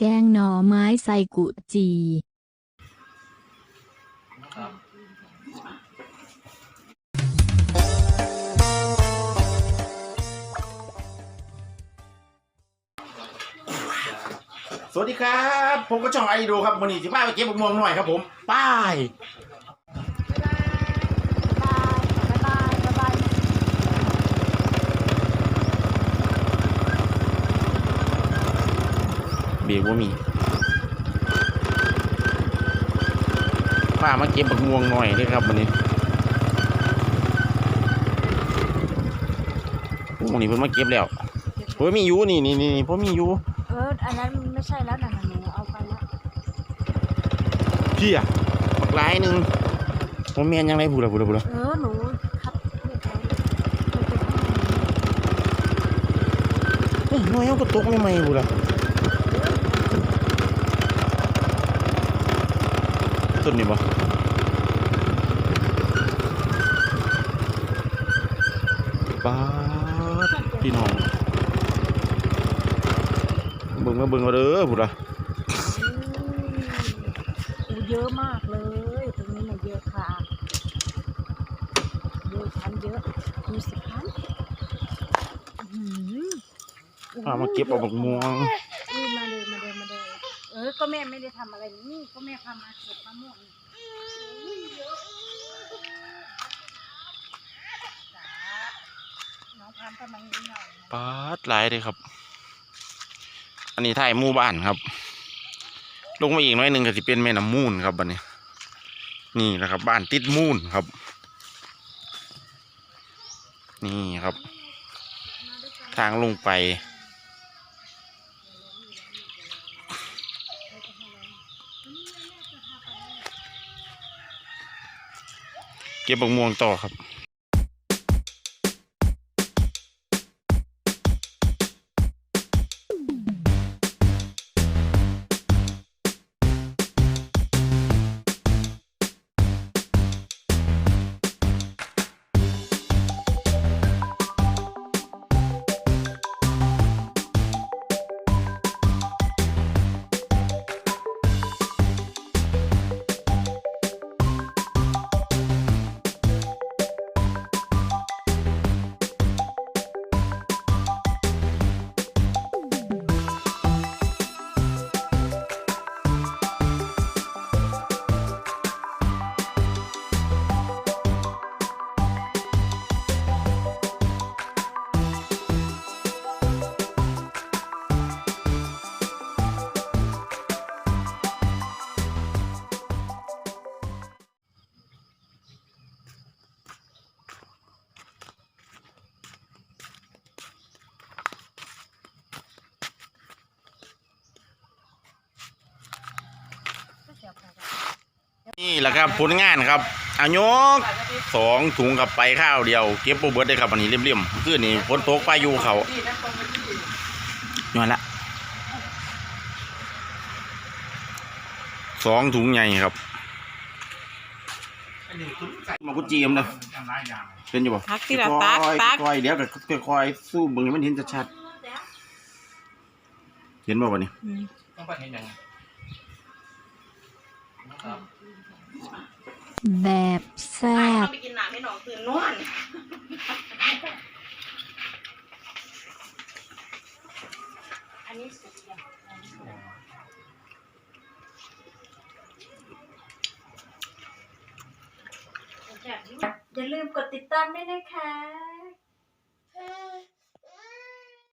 แกงหน่อไม้ใส่กุจี สวัสดีครับ ผมก็ช่องไอดูครับวันนี้สิบ้าไปเก็บมะม่วงหน่อยครับผมป้าย เบียกว่ามีป้ามาเก็บมะม่วงหน่อยนี่ครับวันนี้โอ้วันนี้เพิ่นมาเก็บแล้วเฮ้ยมีอยู่นี่นี่นี่เพราะมีอยู่เอออันนั้นมันไม่ใช่แล้วนะหนูเอาไปแล้วพี่อะบักหลายหนึ่งผมเมียนยังไงพูดละพูดละพูดละเออหนูคัดเรียบร้อยมันเป็นห้องเฮ้ยน้อยเอาก็ตกไม่ไหมพูดละ ต้นนี่บ่ป้าดพี่น้องเบิ่งมาเบิ่งมาเด้อพูดละอืมเยอะมากเลยตรงนี้มันเยอะค่ะเยอะชั้นเยอะมีสิบพันอื้อหือป้ามาเก็บเอาบักม่วง ก็แม่ไม่ได้ทำอะไรนี่ก็แม่พามาเก็บมะม่วงอุ้ยเยอะจ้าน้องพามกำลังนิดหน่อยนะปาดหลายเลยครับ อันนี้ถ่ายหมู่บ้านครับ ลงมาอีกหน้อยหนึ่งก็จะเป็นแม่น้ำมูลครับบัดนี้ นี่แหละครับ บ้านติดมูลครับ นี่ครับ ทางลงไป เก็บบักม่วงต่อครับ นี่แหละครับผลงานครับอายกสองถุงกับไปข้าวเดียวเก็บโปรเบิร์ดได้ครับอันนี้เรียมๆคือนี่ฝนตกพายุเขาย้อนละสองถุงใหญ่ครับมากุจีมเลยเป็นอยู่บ่ตักที่ละตักตักค่อยๆเดี๋ยวก็ค่อยๆสู้เบิ่งให้มันเห็นชัดๆเห็นบ่วะนี่อืมต้องไปเห็นยัง แบบแซ่บไปกินหนาไม่หนองตื่นนวลอันนี้สุดยังอย่าลืมกดติดตามด้วยนะคะ